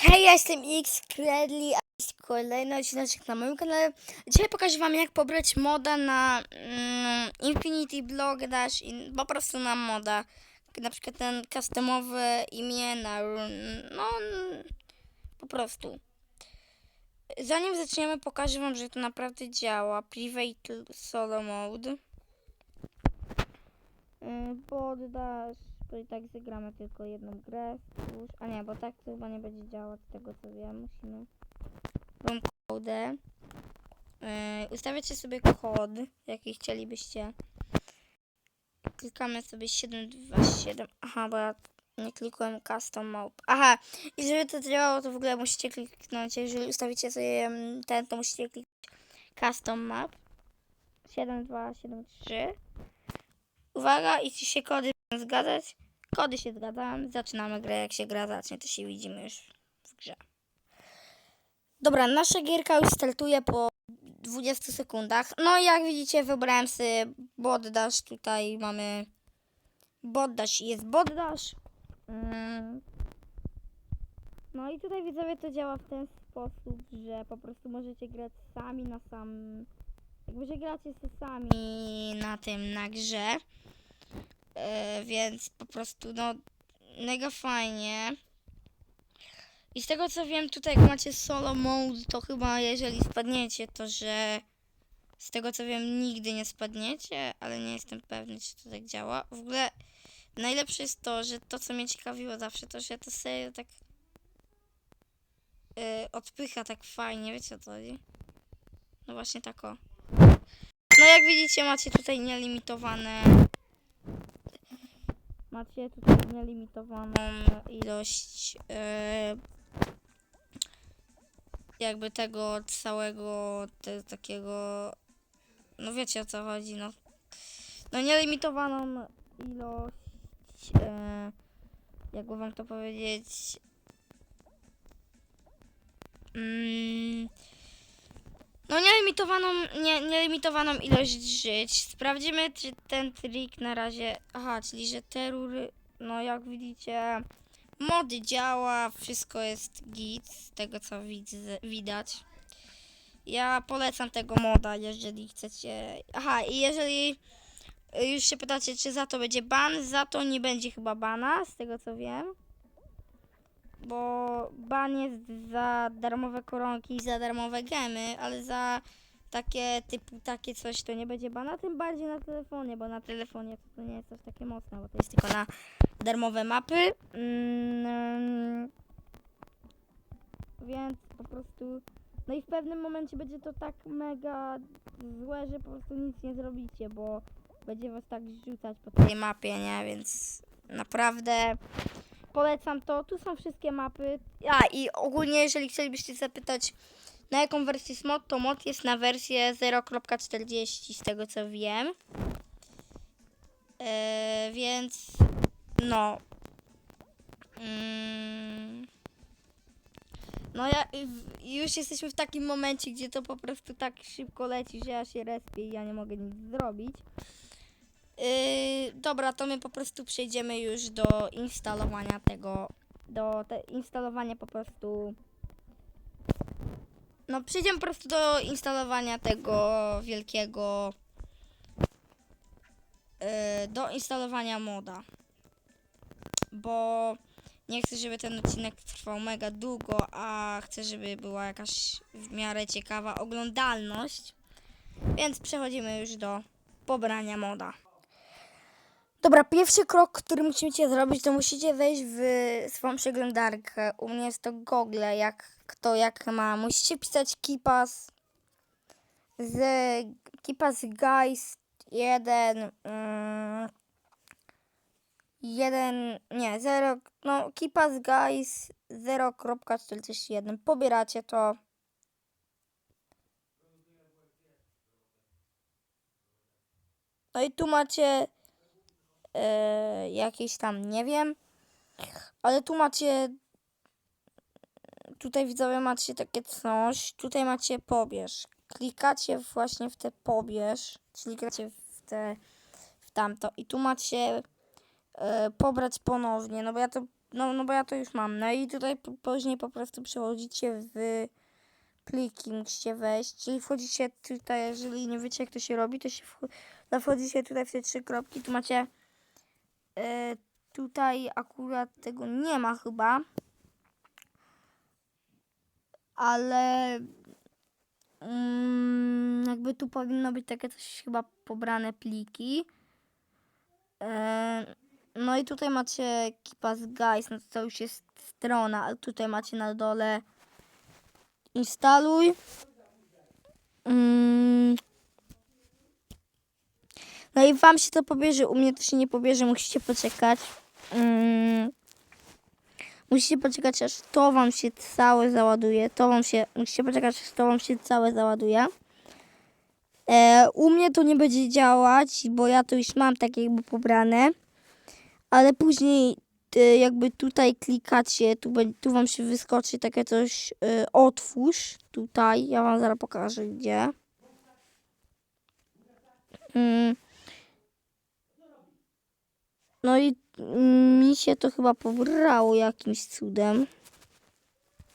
Hej, ja jestem X Kredli, a jest kolejny odcinek na moim kanale. Dzisiaj pokażę wam jak pobrać moda na mm, Infinity Block Dash, in, po prostu na moda. Na przykład ten customowe imię na no po prostu. Zanim zaczniemy pokażę wam, że to naprawdę działa. Private solo mode. Yy, Poddasz, bo i tak zagramy tylko jedną grę. A nie, bo tak to chyba nie będzie działać, z tego co wiem. Musimy tą kodę. Yy, ustawiacie sobie kod, jaki chcielibyście. Klikamy sobie 727. Aha, bo ja nie klikłem custom map. Aha, i żeby to działało, to w ogóle musicie kliknąć. Jeżeli ustawicie sobie mm, ten, to musicie kliknąć custom map. 7273. Uwaga, i ci się kody zgadzać. Kody się zgadzają. Zaczynamy grę. Jak się gra zacznie, to się widzimy już w grze. Dobra, nasza gierka już startuje po 20 sekundach. No i jak widzicie, wybrałem sobie boddash. Tutaj mamy boddash jest boddash. Mm. No i tutaj widzowie to działa w ten sposób, że po prostu możecie grać sami na sam... Jakby, że gracie sami na tym, na grze. E, więc po prostu, no, mega fajnie. I z tego co wiem, tutaj jak macie solo mode, to chyba jeżeli spadniecie, to że z tego co wiem, nigdy nie spadniecie, ale nie jestem pewny, czy to tak działa. W ogóle najlepsze jest to, że to co mnie ciekawiło zawsze, to że to serio tak e, odpycha tak fajnie, wiecie o co chodzi? No właśnie tak o. No jak widzicie, macie tutaj nielimitowane macie tutaj nielimitowaną ilość e, jakby tego całego te, takiego no wiecie o co chodzi no. No nielimitowaną ilość e, jakby wam to powiedzieć mm, no nielimitowaną, nie, nielimitowaną ilość żyć. Sprawdzimy, czy ten trik na razie... Aha, czyli że terror, no jak widzicie, mody działa, wszystko jest git, z tego co widzę, widać. Ja polecam tego moda, jeżeli chcecie... Aha, i jeżeli już się pytacie, czy za to będzie ban, za to nie będzie chyba bana, z tego co wiem bo ban jest za darmowe koronki za darmowe gemy, ale za takie typu takie coś to nie będzie bana, tym bardziej na telefonie, bo na telefonie to, to nie jest aż takie mocne, bo to jest tylko na darmowe mapy. Mm, więc po prostu no i w pewnym momencie będzie to tak mega złe, że po prostu nic nie zrobicie, bo będzie was tak rzucać po tej mapie, nie? Więc naprawdę polecam to. Tu są wszystkie mapy. A i ogólnie, jeżeli chcielibyście zapytać, na jaką wersję jest mod, to mod jest na wersję 0.40, z tego co wiem. E, więc no. Mm, no ja już jesteśmy w takim momencie, gdzie to po prostu tak szybko leci, że ja się respię i ja nie mogę nic zrobić. Yy, dobra, to my po prostu przejdziemy już do instalowania tego, do te, instalowania po prostu, no przejdziemy po prostu do instalowania tego wielkiego, yy, do instalowania moda, bo nie chcę, żeby ten odcinek trwał mega długo, a chcę, żeby była jakaś w miarę ciekawa oglądalność, więc przechodzimy już do pobrania moda. Dobra, pierwszy krok, który musicie zrobić, to musicie wejść w swoją przeglądarkę. U mnie jest to Google, jak kto jak ma. Musicie pisać Kipas z Kipas Guys 1 mm, 1 nie 0 no Kipas Guys 0.41. Pobieracie to. No i tu macie e, jakieś tam, nie wiem. Ale tu macie, tutaj widzowie macie takie coś, tutaj macie pobierz. Klikacie właśnie w te pobierz, klikacie w te, w tamto i tu macie e, pobrać ponownie, no bo ja to no, no bo ja to już mam. No i tutaj później po prostu przechodzicie w pliki, musicie wejść, czyli wchodzicie tutaj, jeżeli nie wiecie jak to się robi, to się to wchodzicie tutaj w te trzy kropki, tu macie e, tutaj akurat tego nie ma chyba, ale mm, jakby tu powinno być takie coś chyba pobrane pliki. E, no i tutaj macie Keep Guys, no to już jest strona, ale tutaj macie na dole instaluj. Mm. No i wam się to pobierze, u mnie to się nie pobierze, musicie poczekać. Mm. Musicie poczekać, aż to wam się całe załaduje. To wam się, musicie poczekać, aż to wam się całe załaduje. E, u mnie to nie będzie działać, bo ja to już mam tak jakby pobrane. Ale później e, jakby tutaj klikacie, tu, tu wam się wyskoczy takie coś, e, otwórz tutaj, ja wam zaraz pokażę gdzie. Mm. No i mi się to chyba pobrało jakimś cudem.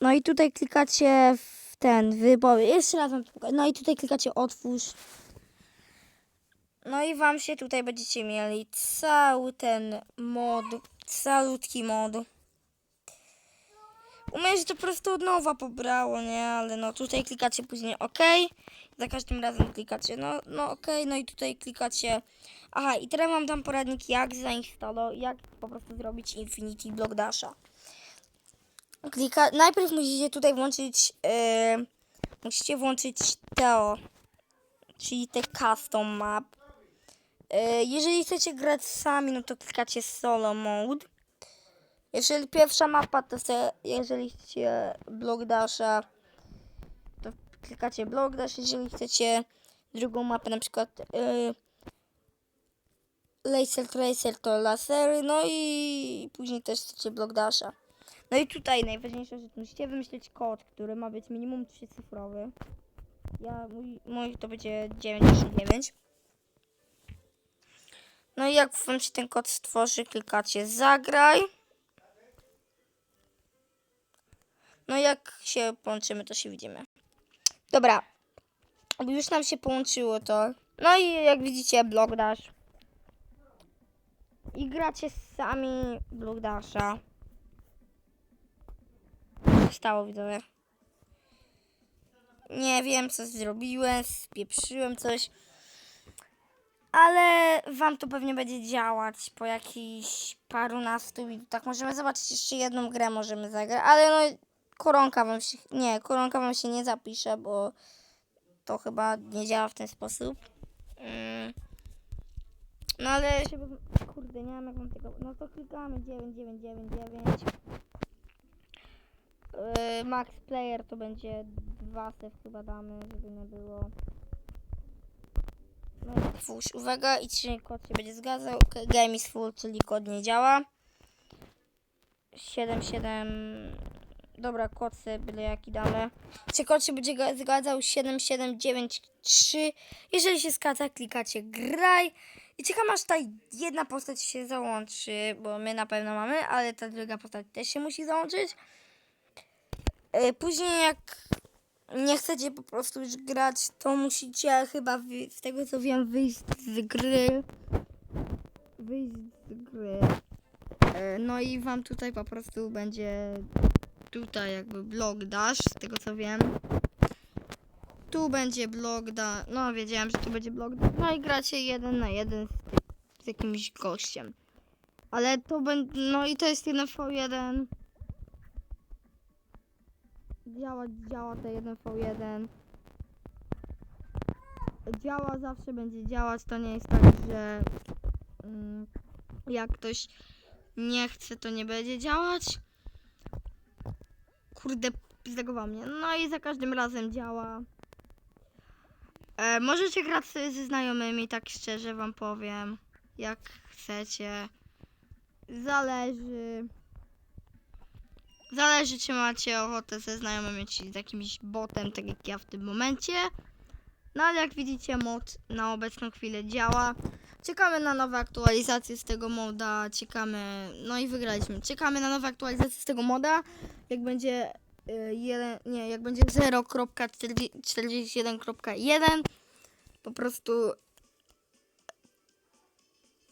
No i tutaj klikacie w ten wybór. Jeszcze raz wam pokażę. No i tutaj klikacie otwórz. No i wam się tutaj będziecie mieli cały ten mod, calutki mod. U mnie się to po prostu od nowa pobrało, nie? Ale no tutaj klikacie później OK. Za każdym razem klikacie no, no OK. No i tutaj klikacie... Aha, i teraz wam dam poradnik jak zainstalować, jak po prostu zrobić Infinity Block Dasha. Klika... Najpierw musicie tutaj włączyć... Yy... Musicie włączyć TEO, czyli te custom map. E, Jeżeli chcecie grać sami, no to klikacie solo mode. Jeżeli pierwsza mapa, to se, jeżeli chcecie Block Dasha, to klikacie Block Dash. Jeżeli chcecie drugą mapę, na przykład yy, Laser Tracer, to lasery, no i później też chcecie Block Dasha. No i tutaj najważniejsza rzecz, musicie wymyślić kod, który ma być minimum trzycyfrowy. Ja, mój, mój to będzie 99. No i jak wam się ten kod stworzy, klikacie zagraj. No jak się połączymy, to się widzimy. Dobra. Już nam się połączyło to. No i jak widzicie, Block Dash. I gracie sami Block Dasha. Stało, widzowie? Nie wiem, co zrobiłem, spieprzyłem coś. Ale wam to pewnie będzie działać po jakichś parunastu minutach. Możemy zobaczyć jeszcze jedną grę, możemy zagrać, ale no koronka wam się, nie, koronka wam się nie zapisze, bo to chyba nie działa w ten sposób. Mm. No ale się, kurde, nie wiem jak mam tego, no to klikamy 9999. Yy, Max Player to będzie dwa save chyba damy, żeby nie było. No twórz, uwaga, i czy kod się będzie zgadzał. Ok, Game is full, czyli kod nie działa. 77. Dobra, sobie byle jaki damy. Czy kod się będzie ga- zgadzał? 7793. Jeżeli się zgadza, klikacie graj. I czekam aż ta jedna postać się załączy, bo my na pewno mamy, ale ta druga postać też się musi załączyć. E, Później jak nie chcecie po prostu już grać, to musicie chyba, z tego co wiem, wyjść z gry. Wyjść z gry. E, No i wam tutaj po prostu będzie tutaj jakby blog dash, z tego co wiem. Tu będzie blog da, no wiedziałem, że tu będzie blog dash. No i gracie jeden na jeden z, z jakimś gościem. Ale to będzie, no i to jest 1v1. Działa, działa to 1v1. Działa, zawsze będzie działać. To nie jest tak, że mm, jak ktoś nie chce, to nie będzie działać. Kurde, zlegowała mnie. No i za każdym razem działa. E, możecie grać sobie ze znajomymi, tak szczerze wam powiem. Jak chcecie. Zależy. Zależy, czy macie ochotę ze znajomymi, czy z jakimś botem, tak jak ja w tym momencie. No ale jak widzicie, mod na obecną chwilę działa. Czekamy na nowe aktualizacje z tego moda, czekamy, no i wygraliśmy. Czekamy na nowe aktualizacje z tego moda, jak będzie y, jeden, nie, jak będzie 0.41.1, po prostu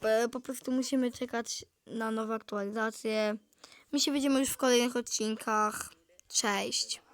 e, po prostu musimy czekać na nowe aktualizacje. My się widzimy już w kolejnych odcinkach. Cześć.